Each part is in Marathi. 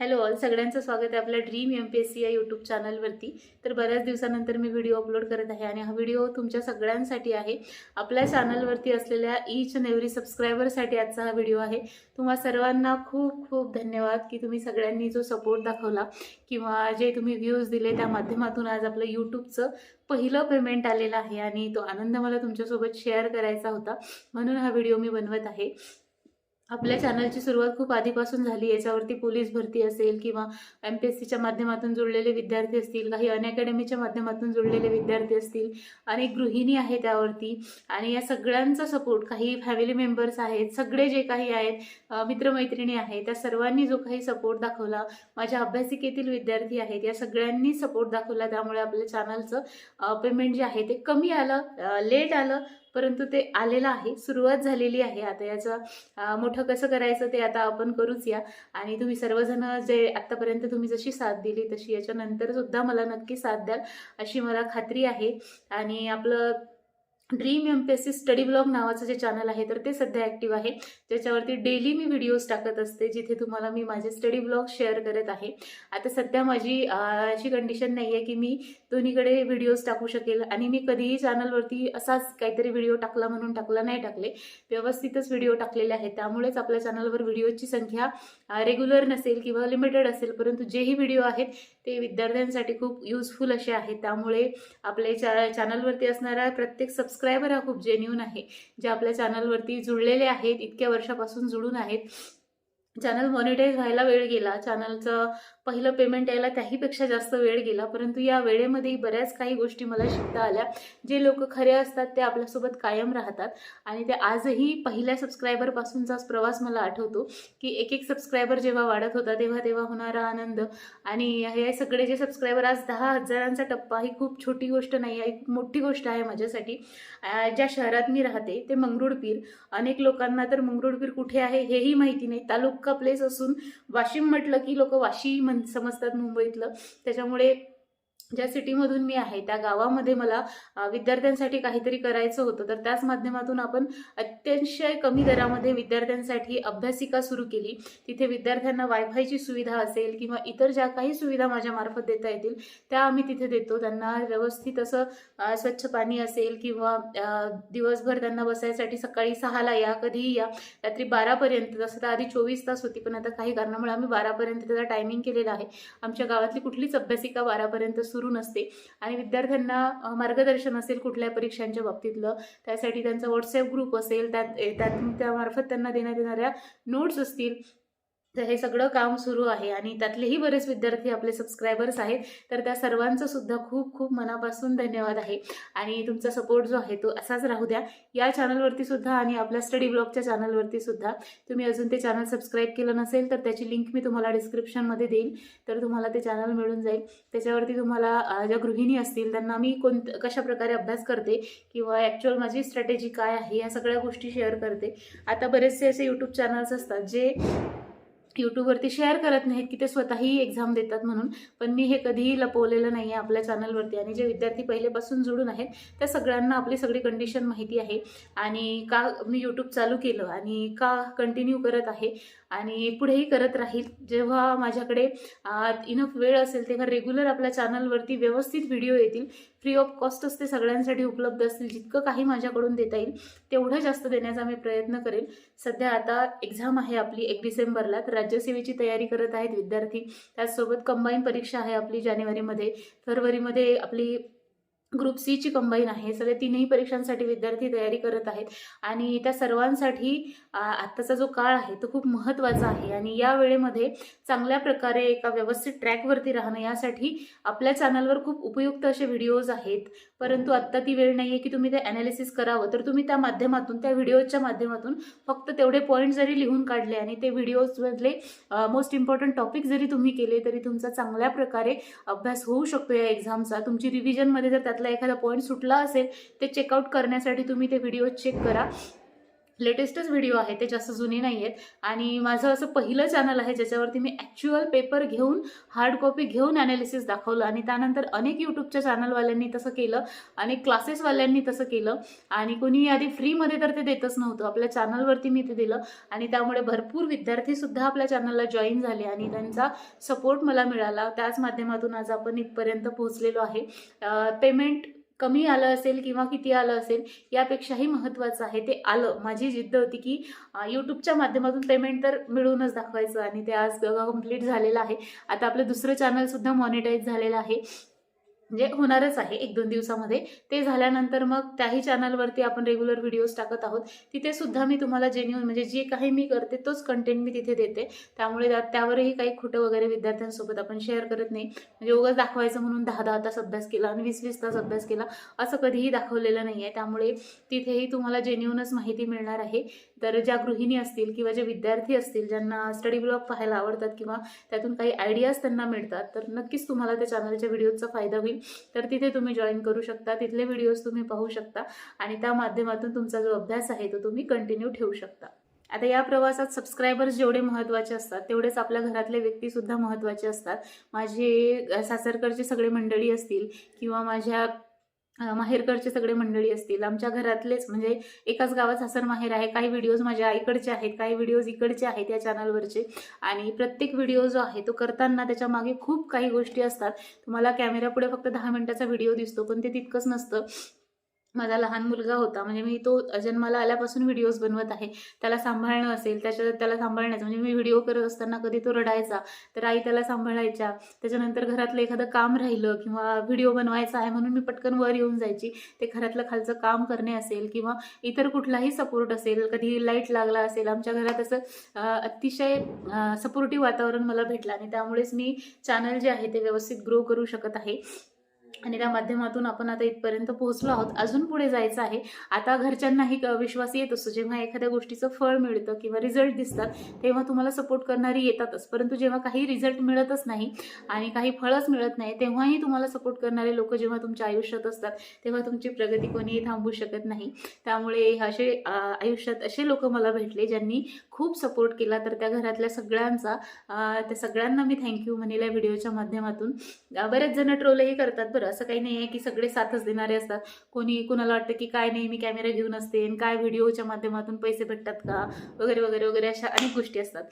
हॅलो ऑल सगळ्यांचं स्वागत आहे आपल्या dream M P S C या यूट्यूब चॅनलवरती तर बऱ्याच दिवसानंतर मी व्हिडिओ अपलोड करत आहे आणि हा व्हिडिओ तुमच्या सगळ्यांसाठी आहे. आपल्या चॅनलवरती असलेल्या ईच अँड एव्हरी सबस्क्रायबरसाठी आजचा हा व्हिडिओ आहे. तुम्हा सर्वांना खूप खूप धन्यवाद की तुम्ही सगळ्यांनी जो सपोर्ट दाखवला किंवा जे तुम्ही व्ह्यूज दिले त्या माध्यमातून आज आपलं यूट्यूबचं पहिलं पेमेंट आलेलं आहे आणि तो आनंद मला तुमच्यासोबत शेअर करायचा होता. म्हणून हा व्हिडिओ मी बनवत आहे. आपल्या चॅनलची सुरुवात खूप आधीपासून झाली. याच्यावरती पोलीस भरती असेल किंवा एम पी एस सीच्या माध्यमातून जुळलेले विद्यार्थी असतील काही अनअकॅडमीच्या माध्यमातून जुळलेले विद्यार्थी असतील अनेक गृहिणी आहे त्यावरती. आणि या सगळ्यांचा सपोर्ट काही फॅमिली मेंबर्स आहेत सगळे जे काही आहेत मित्रमैत्रिणी आहेत त्या सर्वांनी जो काही सपोर्ट दाखवला माझ्या अभ्यासिकेतील विद्यार्थी आहेत या सगळ्यांनी सपोर्ट दाखवला. त्यामुळे आपल्या चॅनलचं पेमेंट जे आहे ते कमी आलं लेट आलं. परंतु ते आलेलं आहे सुरुवात झालेली आहे. आता याचं मोठं कसं करायचं ते आता आपण करूच या. आणि तुम्ही सर्वजण जे आत्तापर्यंत तुम्ही जशी साथ दिली तशी याच्यानंतर सुद्धा मला नक्की साथ द्याल अशी मला खात्री आहे. आणि आपलं dream M P S C study blog नावाचं जे चॅनल आहे तर ते सध्या ॲक्टिव्ह आहे. ज्याच्यावरती डेली मी व्हिडिओज टाकत असते जिथे तुम्हाला मी माझे स्टडी ब्लॉग शेअर करत आहे. आता सध्या माझी अशी कंडिशन नाही आहे की मी दोन्हीकडे व्हिडिओज टाकू शकेल. आणि मी कधीही चॅनलवरती असाच काहीतरी व्हिडिओ टाकला म्हणून टाकला नाही टाकले. व्यवस्थितच व्हिडिओ टाकलेले आहेत. त्यामुळेच आपल्या चॅनलवर व्हिडिओची संख्या रेग्युलर नसेल किंवा लिमिटेड असेल परंतु जेही व्हिडिओ आहेत ते विद्यार्थ्यांसाठी खूप युजफुल असे आहेत. त्यामुळे आपले चॅ चॅनलवरती असणारा प्रत्येक सबस्क्रायबर हा खूप जेन्युन आहे. जे आपल्या चॅनलवरती जुळलेले आहेत इतक्या वर्षापासून जुळून आहेत. चॅनल मॉनिटाईज व्हायला वेळ गेला. चॅनलचं पहिलं पेमेंट यायला त्याहीपेक्षा जास्त वेळ गेला. परंतु या वेळेमध्ये बऱ्याच काही गोष्टी मला शिकता आल्या. जे लोक खरे असतात ते आपल्यासोबत कायम राहतात. आणि ते आजही पहिल्या सबस्क्रायबरपासूनचाच प्रवास मला आठवतो की एक एक सबस्क्रायबर जेव्हा वाढत होता तेव्हा तेव्हा होणारा आनंद. आणि हे सगळे जे सबस्क्रायबर आज दहा हजारांचा टप्पा ही खूप छोटी गोष्ट नाही आहे एक मोठी गोष्ट आहे माझ्यासाठी. ज्या शहरात मी राहते ते मंगरुळपीर. अनेक लोकांना तर मंगरुळपीर कुठे आहे हेही माहिती नाही. तालुका प्लेस असून वाशिम म्हटलं की लोक वाशी समजतात मुंबईतलं. त्याच्यामुळे ज्या सिटीमधून मी आहे त्या गावामध्ये मला विद्यार्थ्यांसाठी काहीतरी करायचं होतं तर त्याच माध्यमातून आपण अत्यंशय कमी दरामध्ये विद्यार्थ्यांसाठी अभ्यासिका सुरू केली. तिथे विद्यार्थ्यांना वायफायची सुविधा असेल किंवा इतर ज्या काही सुविधा माझ्यामार्फत देता येतील त्या आम्ही तिथे देतो. त्यांना व्यवस्थित असं स्वच्छ पाणी असेल किंवा दिवसभर त्यांना बसायसाठी सकाळी सहाला या कधीही या रात्री बारापर्यंत जसं तर आधी चोवीस तास होती पण आता काही कारणामुळे आम्ही बारापर्यंत त्याचा टायमिंग केलेला आहे. आमच्या गावातली कुठलीच अभ्यासिका बारापर्यंत सुरू नसते. आणि विद्यार्थ्यांना मार्गदर्शन असेल कुठल्या परीक्षांच्या बाबतीतलं त्यासाठी त्यांचा व्हॉट्सअप ग्रुप असेल त्यात ए, त्यात त्यामार्फत त्यांना देण्यात येणाऱ्या नोट्स असतील. तर हे सगळं काम सुरू आहे आणि त्यातलेही बरेच विद्यार्थी आपले सबस्क्रायबर्स आहेत. तर त्या सर्वांचं सुद्धा खूप खूप मनापासून धन्यवाद आहे. आणि तुमचा सपोर्ट जो आहे तो असाच राहू द्या. या चॅनलवरती सुद्धा आणि आपल्या स्टडी ब्लॉगच्या चॅनलवरती सुद्धा तुम्ही अजून ते चॅनल सबस्क्राईब केलं नसेल तर त्याची लिंक मी तुम्हाला डिस्क्रिप्शनमध्ये देईल. तर तुम्हाला ते चॅनल मिळून जाईल. त्याच्यावरती तुम्हाला ज्या गृहिणी असतील त्यांना मी कोण कशा प्रकारे अभ्यास करते किंवा ॲक्च्युअल माझी स्ट्रॅटेजी काय आहे या सगळ्या गोष्टी शेअर करते. आता बरेचसे असे यूट्यूब चॅनल्स असतात जे यूट्यूबवरती शेअर करत नाहीत की ते स्वतःही एक्झाम देतात म्हणून. पण मी हे कधीही लपवलेलं नाही आहे आपल्या चॅनलवरती. आणि जे विद्यार्थी पहिलेपासून जुळून आहेत त्या सगळ्यांना आपली सगळी कंडिशन माहिती आहे. आणि का मी यूट्यूब चालू केलं आणि का कंटिन्यू करत आहे आणि पुढेही करत राहील. जेव्हा माझ्याकडे इनफ वेळ असेल तेव्हा रेग्युलर आपल्या चॅनलवरती व्यवस्थित व्हिडिओ येतील. फ्री ऑफ कॉस्टच ते सगळ्यांसाठी उपलब्ध असतील जितकं काही माझ्याकडून देता येईल तेवढं जास्त देण्याचा मी प्रयत्न करेन सध्या आता एक्झाम आहे आपली एक डिसेंबरला तर राज्यसेवेची तयारी करत आहेत विद्यार्थी. त्याचसोबत कंबाईन परीक्षा आहे आपली जानेवारीमध्ये. फरवरीमध्ये आपली ग्रुप सीची कंबाईन आहे. सगळे तीनही परीक्षांसाठी विद्यार्थी तयारी करत आहेत. आणि त्या सर्वांसाठी आत्ताचा जो काळ आहे तो खूप महत्त्वाचा आहे. आणि या वेळेमध्ये चांगल्या प्रकारे एका व्यवस्थित ट्रॅकवरती राहणं यासाठी आपल्या चॅनलवर खूप उपयुक्त असे व्हिडिओज आहेत. परंतु आत्ता ती वेळ नाही आहे की तुम्ही ते ॲनालिसिस करावं. तर तुम्ही त्या माध्यमातून त्या व्हिडिओजच्या माध्यमातून फक्त तेवढे पॉईंट जरी लिहून काढले आणि ते व्हिडिओजमधले मोस्ट इम्पॉर्टंट टॉपिक जरी तुम्ही केले तरी तुमचा चांगल्या प्रकारे अभ्यास होऊ शकतो या एक्झामचा तुमची रिव्हिजनमध्ये जर त्यातला एखादा पॉईंट सुटला असेल ते चेकआउट करण्यासाठी तुम्ही ते व्हिडिओ चेक करा. लेटेस्टच व्हिडिओ आहे ते जास्त जुने नाही आहेत आणि माझं असं पहिलं चॅनल आहे ज्याच्यावरती मी ॲक्च्युअल पेपर घेऊन हार्ड कॉपी घेऊन ॲनालिसिस दाखवलं. आणि त्यानंतर अनेक यूट्यूबच्या चॅनलवाल्यांनी तसं केलं अनेक क्लासेसवाल्यांनी तसं केलं. आणि कोणी आधी फ्रीमध्ये तर ते देतच नव्हतं. आपल्या चॅनलवरती मी ते दिलं. आणि त्यामुळे भरपूर विद्यार्थीसुद्धा आपल्या चॅनलला जॉईन झाले आणि त्यांचा सपोर्ट मला मिळाला. त्याच माध्यमातून आज आपण इथपर्यंत पोहोचलेलो आहे. पेमेंट कमी आलं असेल किंवा किती आलं असेल यापेक्षाही महत्त्वाचं आहे. ते आलं. माझी जिद्द होती की यूट्यूबच्या माध्यमातून पेमेंट तर मिळूनच दाखवायचं आणि ते आज कंप्लीट झालेलं आहे. आता आपलं दुसरं चॅनलसुद्धा मॉनिटाईज झालेलं आहे. म्हणजे होणारच आहे एक दोन दिवसामध्ये. ते झाल्यानंतर मग त्याही चॅनलवरती आपण रेग्युलर व्हिडिओज टाकत आहोत. तिथे सुद्धा मी तुम्हाला जेन्युअन म्हणजे जे काही मी करते तोच कंटेंट मी तिथे देते. त्यामुळे त्या त्यावरही काही खोटं वगैरे विद्यार्थ्यांसोबत आपण शेअर करत नाही. म्हणजे उगाच दाखवायचं म्हणून दहा दहा तास अभ्यास केला आणि वीस वीस तास अभ्यास केला असं कधीही दाखवलेलं नाही आहे त्यामुळे तिथेही तुम्हाला जेन्युअनच माहिती मिळणार आहे. तर ज्या गृहिणी असतील किंवा जे विद्यार्थी असतील ज्यांना स्टडी ब्लॉग पाहायला आवडतात किंवा त्यातून काही आयडियाज त्यांना मिळतात तर नक्कीच तुम्हाला त्या चॅनलच्या व्हिडिओचा फायदा होईल. तर तिथे तुम्ही जॉईन करू शकता तिथले व्हिडिओज तुम्ही पाहू शकता आणि त्या माध्यमातून तुमचा जो अभ्यास आहे तो तुम्ही कंटिन्यू ठेवू शकता. आता या प्रवासात सबस्क्रायबर्स जेवढे महत्त्वाचे असतात तेवढेच आपल्या घरातले व्यक्तीसुद्धा महत्त्वाचे असतात. माझे सासरकडचे सगळे मंडळी असतील किंवा माझ्या माहेरकडचे सगळे मंडळी असतील आमच्या घरातलेच म्हणजे एकाच गावात सासर माहेर आहे काही व्हिडिओज माझ्या आईकडचे आहेत काही व्हिडिओज इकडचे आहेत या चॅनलवरचे आणि प्रत्येक व्हिडिओ जो आहे तो करताना त्याच्यामागे खूप काही गोष्टी असतात. तुम्हाला कॅमेऱ्यापुढे फक्त दहा मिनिटाचा व्हिडिओ दिसतो पण ते तितकंच नसतं. माझा लहान मुलगा होता म्हणजे मी तो जन्माला आल्यापासून व्हिडिओज बनवत आहे. त्याला सांभाळणं असेल त्याच्या त्याला सांभाळण्याचं म्हणजे मी व्हिडिओ करत असताना कधी तो रडायचा तर आई त्याला सांभाळायच्या. त्याच्यानंतर घरातलं एखादं काम राहिलं किंवा व्हिडिओ बनवायचा आहे म्हणून मी पटकन वर येऊन जायची. ते घरातलं खालचं काम करणे असेल किंवा इतर कुठलाही सपोर्ट असेल कधी लाइट लागला असेल आमच्या घरात असं अतिशय सपोर्टिव्ह वातावरण मला भेटलं आणि त्यामुळेच मी चॅनल जे आहे ते व्यवस्थित ग्रो करू शकत आहे. आणि त्या माध्यमातून आपण आता इथपर्यंत पोहोचलो आहोत. अजून पुढे जायचं आहे. आता घरच्यांनाही विश्वास येत असतो. जेव्हा एखाद्या गोष्टीचं फळ मिळतं किंवा रिझल्ट दिसतात तेव्हा तुम्हाला सपोर्ट करणारी येतातच. परंतु जेव्हा काही रिझल्ट मिळतच नाही आणि काही फळच मिळत नाही तेव्हाही तुम्हाला सपोर्ट करणारे लोक जेव्हा तुमच्या आयुष्यात असतात तेव्हा तुमची प्रगती कोणीही थांबवू शकत नाही. त्यामुळे असे आयुष्यात असे लोक मला भेटले ज्यांनी खूप सपोर्ट केला. तर त्या घरातल्या सगळ्यांचा त्या सगळ्यांना मी थँक्यू म्हणेल या व्हिडिओच्या माध्यमातून. बरेच जण ट्रोलही करतात बरं. असं काही नाही आहे की सगळे साथच देणारे असतात. कोणी कुणाला वाटतं की काय नाही मी कॅमेरा घेऊन असते. आणि काय व्हिडिओच्या माध्यमातून पैसे भेटतात का? वगैरे वगैरे वगैरे अशा अनेक गोष्टी असतात.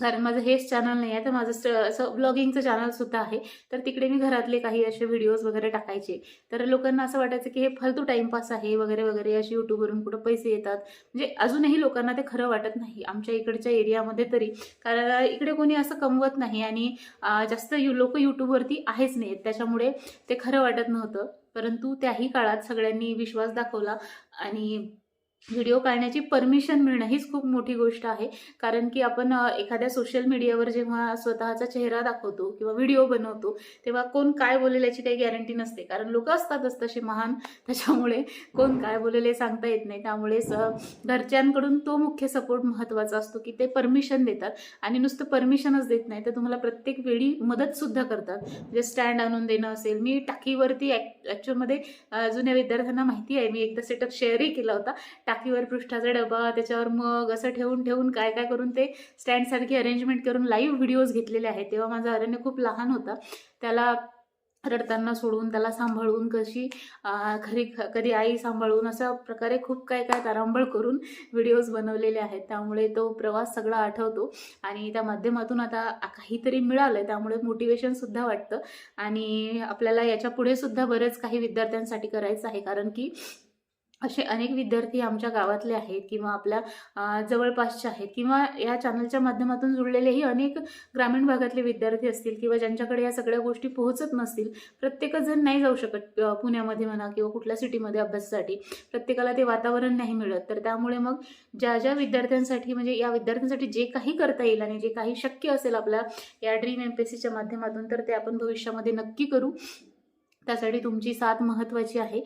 कारण माझं हेच चॅनल नाही आहे तर माझं असं ब्लॉगिंगचं चॅनलसुद्धा आहे. तर तिकडे मी घरातले काही असे व्हिडिओज वगैरे टाकायचे. तर लोकांना असं वाटायचं की हे फालतू टाईमपास आहे वगैरे वगैरे असे यूट्यूबवरून कुठं पैसे येतात. म्हणजे अजूनही लोकांना ते खरं वाटत नाही आमच्या इकडच्या एरियामध्ये तरी. कारण इकडे कोणी असं कमवत नाही आणि जास्त यू लोक यूट्यूबवरती आहेच नाहीत त्याच्यामुळे ते खरं वाटत नव्हतं. परंतु त्याही काळात सगळ्यांनी विश्वास दाखवला आणि व्हिडिओ काढण्याची परमिशन मिळणं हीच खूप मोठी गोष्ट आहे. कारण की आपण एखाद्या सोशल मीडियावर जेव्हा स्वतःचा चेहरा दाखवतो किंवा व्हिडिओ बनवतो तेव्हा कोण काय बोलेल याची काही गॅरंटी नसते. कारण लोक असतातच तसे महान. त्याच्यामुळे कोण काय बोलेले सांगता येत नाही. त्यामुळे घरच्यांकडून तो मुख्य सपोर्ट महत्त्वाचा असतो की ते परमिशन देतात. आणि नुसतं परमिशनच देत नाही तर तुम्हाला प्रत्येक वेळी मदतसुद्धा करतात. म्हणजे स्टँड आणून देणं असेल मी टाकीवरती ॲक्च्युअलमध्ये जुन्या विद्यार्थ्यांना माहिती आहे. मी एकदा सेटअप शेअरही केला होता. राखीवर पृष्ठाचा डबा त्याच्यावर मग असं ठेवून ठेवून काय काय करून ते स्टँडसारखी अरेंजमेंट करून लाईव्ह व्हिडिओज घेतलेले आहेत. तेव्हा माझा अरण्य खूप लहान होता. त्याला रडताना सोडून त्याला सांभाळून कशी खरी कधी आई सांभाळून अशा प्रकारे खूप काय काय तारांबळ करून व्हिडिओज बनवलेले आहेत. त्यामुळे तो प्रवास सगळा आठवतो. आणि त्या माध्यमातून आता काहीतरी मिळालं आहे त्यामुळे मोटिवेशनसुद्धा वाटतं. आणि आपल्याला याच्यापुढे सुद्धा बरेच काही विद्यार्थ्यांसाठी करायचं आहे. कारण की असे अनेक विद्यार्थी आमच्या गावातले आहेत किंवा आपल्या जवळपासचे आहेत किंवा या चॅनलच्या माध्यमातून जुळलेलेही अनेक ग्रामीण भागातले विद्यार्थी असतील किंवा ज्यांच्याकडे या सगळ्या गोष्टी पोहोचत नसतील प्रत्येकच जण नाही जाऊ शकत पुण्यामध्ये म्हणा किंवा कुठल्या सिटीमध्ये अभ्यासासाठी. प्रत्येकाला ते वातावरण नाही मिळत. तर त्यामुळे मग ज्या ज्या विद्यार्थ्यांसाठी म्हणजे या विद्यार्थ्यांसाठी जे काही करता येईल आणि जे काही शक्य असेल आपल्या या ड्रीम एम पी एस सीच्या माध्यमातून तर ते आपण भविष्यामध्ये नक्की करू. त्यासाठी तुमची साथ महत्त्वाची आहे.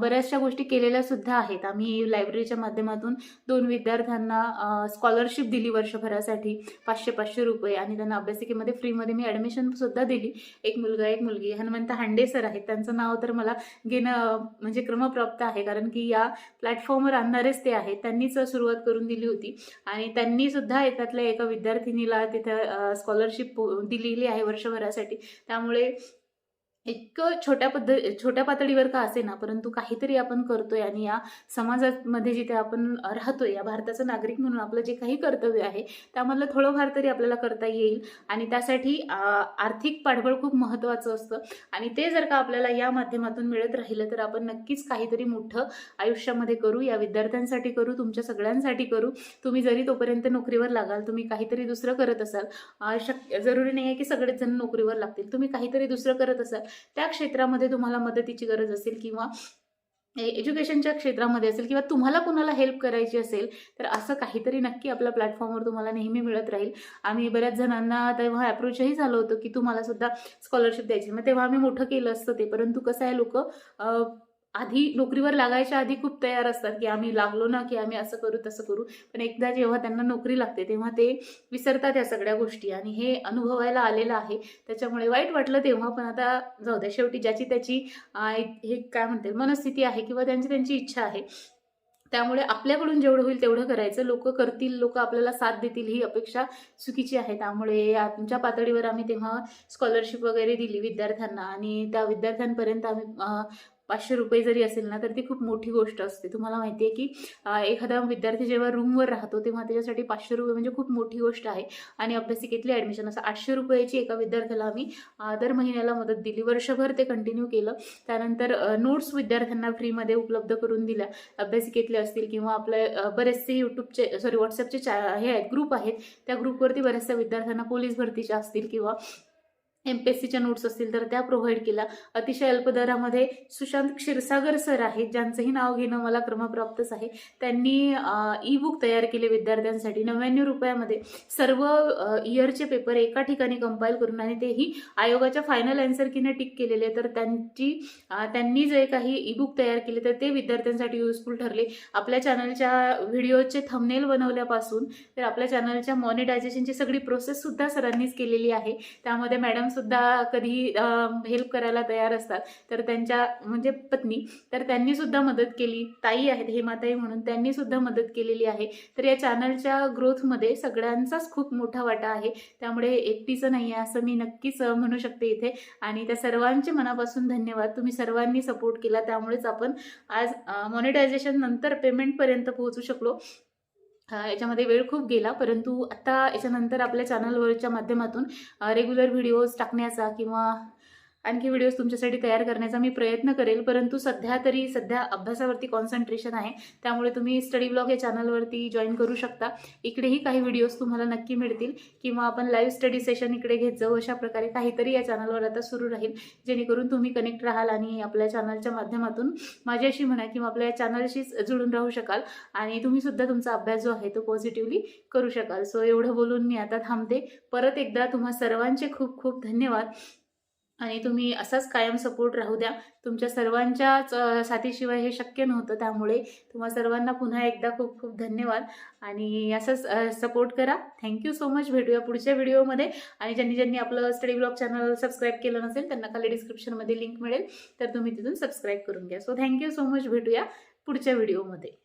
बऱ्याचशा गोष्टी केलेल्या सुद्धा आहेत. आम्ही लायब्ररीच्या माध्यमातून दोन विद्यार्थ्यांना स्कॉलरशिप दिली वर्षभरासाठी. पाचशे पाचशे रुपये आणि त्यांना अभ्यासिकेमध्ये फ्रीमध्ये मी ॲडमिशनसुद्धा दिली. एक मुलगा एक मुलगी. हनुमंत हांडे सर आहेत. त्यांचं नाव तर मला घेणं म्हणजे क्रमप्राप्त आहे. कारण की या प्लॅटफॉर्मवर आणणारेच ते आहेत. त्यांनीच सुरुवात करून दिली होती. आणि त्यांनी सुद्धा एकातल्या एका विद्यार्थिनीला तिथं स्कॉलरशिप दिलेली आहे वर्षभरासाठी. त्यामुळे इतकं छोट्या पद्ध छोट्या पातळीवर का असे ना परंतु काहीतरी आपण करतोय आणि या समाजामध्ये जिथे आपण राहतोय या भारताचा नागरिक म्हणून आपलं जे काही कर्तव्य आहे त्यामधलं थोडंफार तरी आपल्याला करता येईल. आणि त्यासाठी आर्थिक पाठबळ खूप महत्त्वाचं असतं. आणि ते जर का आपल्याला या माध्यमातून मिळत राहिलं तर आपण नक्कीच काहीतरी मोठं आयुष्यामध्ये करू. या विद्यार्थ्यांसाठी करू तुमच्या सगळ्यांसाठी करू. तुम्ही जरी तोपर्यंत नोकरीवर लागाल तुम्ही काहीतरी दुसरं करत असाल. शक्य जरुरी नाही आहे की सगळेच जण नोकरीवर लागतील. तुम्ही काहीतरी दुसरं करत असाल त्या क्षेत्रामध्ये तुम्हाला मदतीची गरज असेल किंवा एज्युकेशनच्या क्षेत्रामध्ये असेल किंवा तुम्हाला कुणाला हेल्प करायची असेल तर असं काहीतरी नक्की आपल्या प्लॅटफॉर्मवर तुम्हाला नेहमी मिळत राहील. आम्ही बऱ्याच जणांना तेव्हा अप्रोचही झालं होतं की तुम्हाला सुद्धा स्कॉलरशिप द्यायची. मग तेव्हा आम्ही मोठं केलं असतं ते परंतु कसं आहे लोक आधी नोकरीवर लागायच्या आधी खूप तयार असतात की आम्ही लागलो ना की आम्ही असं करू तसं करू. पण एकदा जेव्हा त्यांना नोकरी लागते तेव्हा ते विसरतात या सगळ्या गोष्टी आणि हे अनुभवायला आलेलं आहे. त्याच्यामुळे वाईट वाटलं तेव्हा पण आता जाऊ द्या शेवटी ज्याची त्याची हे काय म्हणते मनस्थिती आहे किंवा त्यांची त्यांची इच्छा आहे. त्यामुळे आपल्याकडून जेवढं होईल तेवढं करायचं. लोक करतील लोक आपल्याला साथ देतील ही अपेक्षा चुकीची आहे. त्यामुळे आमच्या पातळीवर आम्ही तेव्हा स्कॉलरशिप वगैरे दिली विद्यार्थ्यांना आणि त्या विद्यार्थ्यांपर्यंत आम्ही पाचशे रुपये जरी असेल ना तर ती खूप मोठी गोष्ट असते. तुम्हाला माहिती आहे की एखादा विद्यार्थी जेव्हा रूमवर राहतो तेव्हा त्याच्यासाठी पाचशे रुपये म्हणजे खूप मोठी गोष्ट आहे. आणि अभ्यासिकेतली ॲडमिशन असं आठशे रुपयाची एका विद्यार्थ्याला आम्ही दर महिन्याला मदत दिली. वर्षभर ते कंटिन्यू केलं. त्यानंतर नोट्स विद्यार्थ्यांना फ्रीमध्ये उपलब्ध करून दिल्या. अभ्यासिकेतले असतील किंवा आपले बरेचसे यूट्यूबचे सॉरी व्हॉट्सअपचे चा हे आहेत ग्रुप आहेत. त्या ग्रुपवरती बऱ्याचशा विद्यार्थ्यांना पोलीस भरतीच्या असतील किंवा एम पी एस सीच्या नोट्स असतील तर त्या प्रोव्हाइड केल्या. अतिशय अल्प दरामध्ये सुशांत क्षीरसागर सर आहेत ज्यांचंही नाव घेणं मला क्रमप्राप्तच आहे. त्यांनी ई बुक तयार केले विद्यार्थ्यांसाठी. नव्याण्णव रुपयामध्ये सर्व इयरचे पेपर एका ठिकाणी कंपाईल करून आणि तेही आयोगाच्या फायनल अँसर किने टिक केलेले. तर त्यांची त्यांनी जे काही ई बुक तयार केले तर ते विद्यार्थ्यांसाठी युजफुल ठरले. आपल्या चॅनलच्या व्हिडिओचे थमनेल बनवल्यापासून तर आपल्या चॅनलच्या मॉनिटायझेशनची सगळी प्रोसेससुद्धा सरांनीच केलेली आहे. त्यामध्ये मॅडम मॅडमसुद्धा कधी हेल्प करायला तयार असतात. तर त्यांच्या म्हणजे पत्नी तर त्यांनी सुद्धा मदत केली. ताई आहेत हेमाताई म्हणून त्यांनी सुद्धा मदत केलेली आहे. तर या चॅनलच्या ग्रोथमध्ये सगळ्यांचाच खूप मोठा वाटा आहे. त्यामुळे एकटीचं नाही आहे असं मी नक्कीच म्हणू शकते इथे. आणि त्या सर्वांचे मनापासून धन्यवाद. तुम्ही सर्वांनी सपोर्ट केला. त्यामुळेच आपण आज मॉनिटायझेशन नंतर पेमेंटपर्यंत पोहोचू शकलो. याच्यामध्ये वेळ खूप गेला परंतु आत्ता याच्यानंतर आपल्या चॅनलवरच्या माध्यमातून रेग्युलर व्हिडिओज टाकण्याचा किंवा आणखी व्हिडिओज तुमच्यासाठी तयार करण्याचा मी प्रयत्न करेल परंतु सध्या तरी सध्या अभ्यासावरती कॉन्सन्ट्रेशन आहे. त्यामुळे तुम्ही स्टडी ब्लॉग या चॅनलवरती जॉईन करू शकता. इकडेही काही व्हिडिओज तुम्हाला नक्की मिळतील किंवा आपण लाईव्ह स्टडी सेशन इकडे घेत जाऊ अशा प्रकारे काहीतरी या चॅनलवर आता सुरू राहील जेणेकरून तुम्ही कनेक्ट राहाल आणि आपल्या चॅनलच्या माध्यमातून माझ्याशी म्हणा किंवा आपल्या चॅनलशीच जुळून राहू शकाल आणि तुम्ही सुद्धा तुमचा अभ्यास जो आहे तो पॉझिटिव्हली करू शकाल. सो एवढं बोलून मी आता थांबते. परत एकदा तुम्हा सर्वांचे खूप खूप धन्यवाद. आणि तुम्ही असाच कायम सपोर्ट राहू द्या. तुमच्या सर्वांच्याच साथीशिवाय हे शक्य नव्हतं. त्यामुळे तुम्हा सर्वांना पुन्हा एकदा खूप खूप धन्यवाद. आणि असंच सपोर्ट करा. थँक्यू सो मच भेटूया पुढच्या व्हिडिओमध्ये. आणि ज्यांनी ज्यांनी आपलं स्टडी ब्लॉग चॅनल सबस्क्राईब केलं नसेल त्यांना खाली डिस्क्रिप्शनमध्ये लिंक मिळेल. तर तुम्ही तिथून सबस्क्राईब करून घ्या. सो थँक्यू सो मच भेटूया पुढच्या व्हिडिओमध्ये.